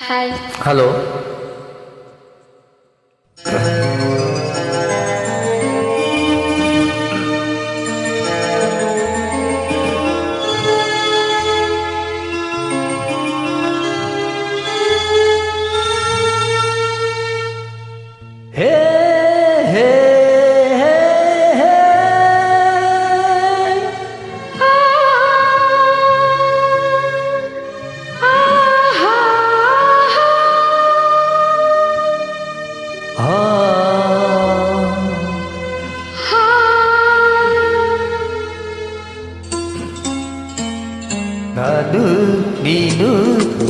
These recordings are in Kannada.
Hi. Hello. Hey.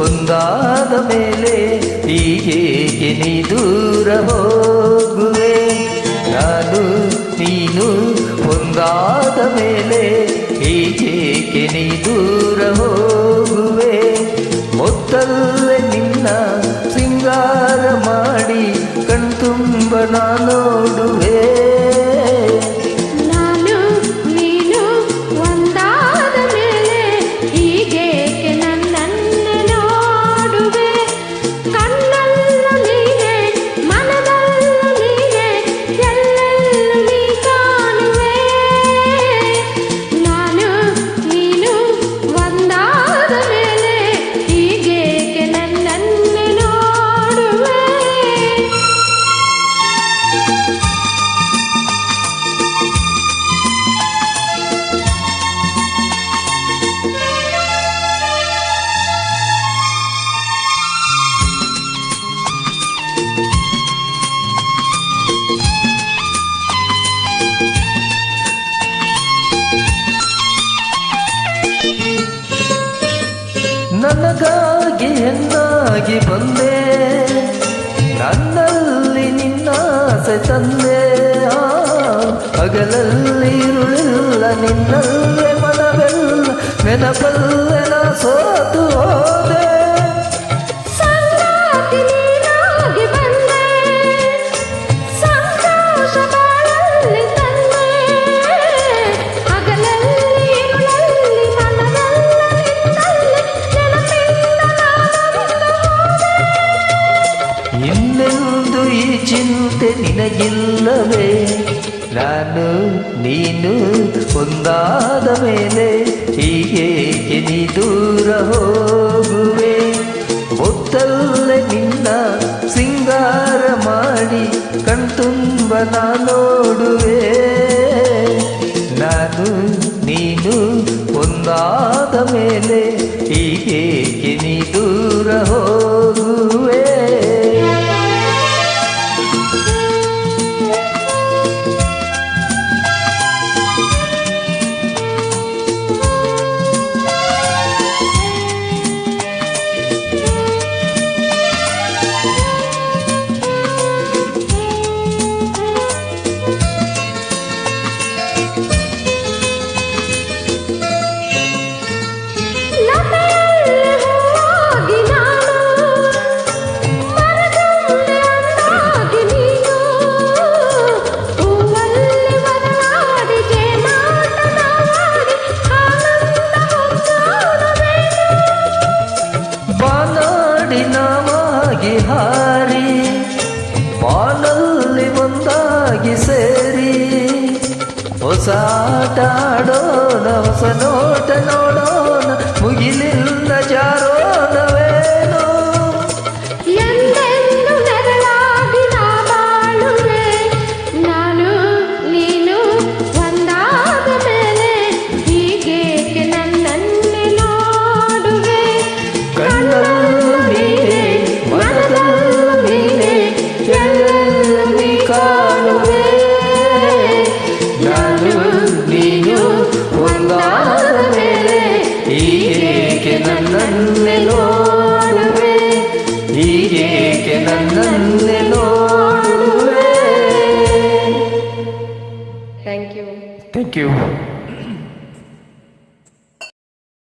ಒಂದಾದ ಮೇಲೆ ಹೀಗೆ ನೀ ದೂರ ಹೋಗುವೆ? ನಾನು, ನೀನು ಒಂದಾದ ಮೇಲೆ ಹೀಗೆ ನೀ ದೂರ ಹೋಗುವೆ? ಮೊತ್ತಲ್ಲೇ ನಿನ್ನ ನನಗಾಗಿ ಎಂದಾಗಿ ಬಂದೆ. ನನ್ನಲ್ಲಿ ನಿನ್ನಾಸೆ ತಂದೆ. ಹಗಲಲ್ಲಿ ಇರುಳಿಲ್ಲ ನಿನ್ನಲ್ಲೇ ಮನವೆಲ್ಲ. ನೆನಪಲ್ಲೆನ ಸೋತು ನಿನಗಿಲ್ಲವೇ ನಾನು, ನೀನು ಒಂದಾದ ಮೇಲೆ ಹೀಗೇಕೆ ನೀ ದೂರ ಹೋಗುವೆ. ಒತ್ತಲ್ಲ ನಿನ್ನ ಸಿಂಗಾರ ಮಾಡಿ ಕಣ್ತುಂಬ ನಾ ನೋಡುವೆ. ನಾನು, ನೀನು ಒಂದಾದ ಮೇಲೆ ಹೀಗೇಕೆ ನೀ ದೂರ ಹೋಗುವೆ. ಹೊಸ ಆಟ ಆಡೋಣ ಹೊಸ ನೋಟ ನೋಡೋಣ you.